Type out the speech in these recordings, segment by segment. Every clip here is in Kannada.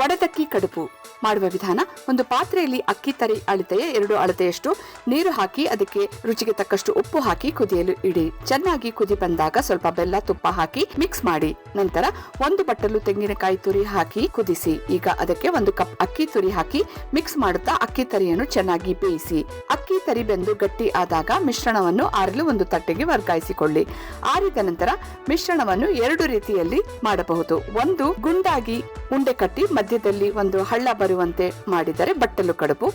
ಒಡೆದಕ್ಕಿ ಕಡುಪು ಮಾಡುವ ವಿಧಾನ. ಒಂದು ಪಾತ್ರೆಯಲ್ಲಿ ಅಕ್ಕಿ ತರಿ ಅಳತೆಯ ಎರಡು ಅಳತೆಯಷ್ಟು ನೀರು ಹಾಕಿ ಅದಕ್ಕೆ ರುಚಿಗೆ ತಕ್ಕಷ್ಟು ಉಪ್ಪು ಹಾಕಿ ಕುದಿಯಲು ಇಡಿ. ಚೆನ್ನಾಗಿ ಕುದಿ ಬಂದಾಗ ಸ್ವಲ್ಪ ಬೆಲ್ಲ ತುಪ್ಪ ಹಾಕಿ ಮಿಕ್ಸ್ ಮಾಡಿ. ನಂತರ ಒಂದು ಬಟ್ಟಲು ತೆಂಗಿನಕಾಯಿ ತುರಿ ಹಾಕಿ ಕುದಿಸಿ. ಈಗ ಅದಕ್ಕೆ ಒಂದು ಕಪ್ ಅಕ್ಕಿ ತುರಿ ಹಾಕಿ ಮಿಕ್ಸ್ ಮಾಡುತ್ತಾ ಅಕ್ಕಿ ತರಿಯನ್ನು ಚೆನ್ನಾಗಿ ಬೇಯಿಸಿ. ಅಕ್ಕಿ ತರಿ ಬೆಂದು ಗಟ್ಟಿ ಆದಾಗ ಮಿಶ್ರಣವನ್ನು ಆರಲು ಒಂದು ತಟ್ಟೆಗೆ ವರ್ಗಾಯಿಸಿಕೊಳ್ಳಿ. ಆರಿದ ನಂತರ ಮಿಶ್ರಣವನ್ನು ಎರಡು ರೀತಿಯಲ್ಲಿ ಮಾಡಬಹುದು. ಒಂದು ಗುಂಡಾಗಿ ಉಂಡೆ ಕಟ್ಟಿ ಮಧ್ಯದಲ್ಲಿ ಒಂದು ಹಳ್ಳ ಬರುವಂತೆ ಮಾಡಿದರೆ ಬಟ್ಟಲು ಕಡುಬು.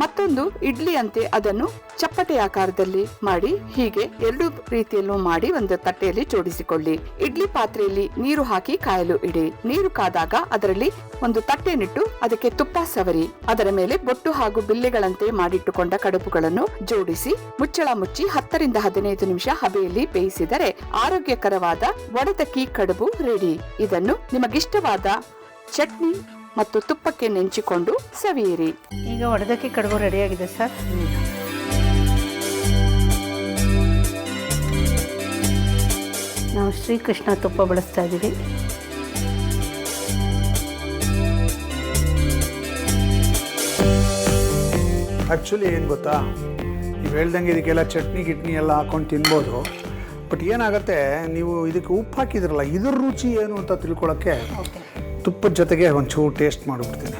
ಮತ್ತೊಂದು ಇಡ್ಲಿಯಂತೆ ಅದನ್ನು ಚಪ್ಪಟೆ ಆಕಾರದಲ್ಲಿ ಮಾಡಿ ಹೀಗೆ ಎರಡು ರೀತಿಯಲ್ಲೂ ಮಾಡಿ ಒಂದು ತಟ್ಟೆಯಲ್ಲಿ ಜೋಡಿಸಿಕೊಳ್ಳಿ. ಇಡ್ಲಿ ಪಾತ್ರೆಯಲ್ಲಿ ನೀರು ಹಾಕಿ ಕಾಯಲು ಇಡಿ. ನೀರು ಕಾದಾಗ ಅದರಲ್ಲಿ ಒಂದು ತಟ್ಟೆನಿಟ್ಟು ಅದಕ್ಕೆ ತುಪ್ಪ ಸವರಿ. ಅದರ ಮೇಲೆ ಬೊಟ್ಟು ಹಾಗೂ ಬಿಲ್ಲೆಗಳಂತೆ ಮಾಡಿಟ್ಟುಕೊಂಡ ಕಡುಬುಗಳನ್ನು ಜೋಡಿಸಿ ಮುಚ್ಚಳ ಮುಚ್ಚಿ ಹತ್ತರಿಂದ ಹದಿನೈದು ನಿಮಿಷ ಹಬೆಯಲ್ಲಿ ಬೇಯಿಸಿದರೆ ಆರೋಗ್ಯಕರವಾದ ಒಡೆತಕ್ಕಿ ಕಡುಬು ರೆಡಿ. ಇದನ್ನು ನಿಮಗಿಷ್ಟವಾದ ಚಟ್ನಿ ಮತ್ತು ತುಪ್ಪಕ್ಕೆ ನೆಂಚಿಕೊಂಡು ಸವಿಯಿರಿ. ಈಗ ಒಡೆದಕ್ಕೆ ಕಡುಬು ರೆಡಿಯಾಗಿದೆ ಸರ್. ನಾವು ಶ್ರೀಕೃಷ್ಣ ತುಪ್ಪ ಬಳಸ್ತಾ ಇದ್ದೀವಿ. ಆ್ಯಕ್ಚುಲಿ ಏನು ಗೊತ್ತಾ? ನೀವು ಹೇಳ್ದಂಗೆ ಇದಕ್ಕೆಲ್ಲ ಚಟ್ನಿ ಗಿಟ್ನಿ ಎಲ್ಲ ಹಾಕೊಂಡು ತಿನ್ಬೋದು. ಬಟ್ ಏನಾಗುತ್ತೆ ನೀವು ಇದಕ್ಕೆ ಉಪ್ಪು ಹಾಕಿದ್ರಲ್ಲ ಇದ್ರ ರುಚಿ ಏನು ಅಂತ ತಿಳ್ಕೊಳ್ಳೋಕ್ಕೆ ತುಪ್ಪದ ಜೊತೆಗೆ ಒಂಚೂರು ಟೇಸ್ಟ್ ಮಾಡಿಬಿಡ್ತೀನಿ.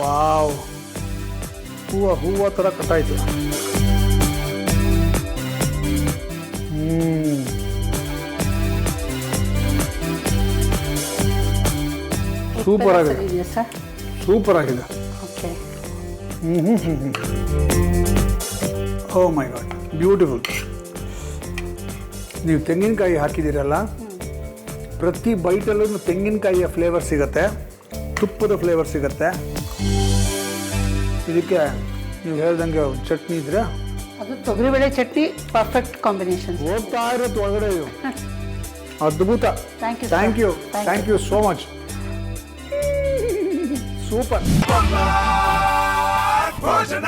ವಾವ್. ಹೂವು ಹೂವು ಥರ ಕಟ್ಟಾಯಿತು. ಹ್ಞೂ ಸೂಪರ್ ಆಗಿದೆ. ಹ್ಞೂ ಹ್ಞೂ ಸೂಪರ್ ಆಗಿದೆ. Okay. Oh my god beautiful ನೀವು ತೆಂಗಿನಕಾಯಿ ಹಾಕಿದ್ದೀರಲ್ಲ ಪ್ರತಿ ಬೈಟಲ್ಲೂ ತೆಂಗಿನಕಾಯಿಯ ಫ್ಲೇವರ್ ಸಿಗುತ್ತೆ ತುಪ್ಪದ ಫ್ಲೇವರ್ ಸಿಗುತ್ತೆ ಇದಕ್ಕೆ ನೀವು ಹೇಳ್ದಂಗೆ ಒಂದ್ ಚಟ್ನಿ ಇದ್ರೆ ಅದು ತೊಗರಿಬೇಳೆ ಚಟ್ನಿ ಪರ್ಫೆಕ್ಟ್ ಕಾಂಬಿನೇಷನ್ ಹೋಗ್ತಾ ಇರುತ್ತೆ ಒಳಗಡೆ ಇದು ಅದ್ಭುತ Thank you, sir. Thank you Thank thank you so much super ಭೋಜನ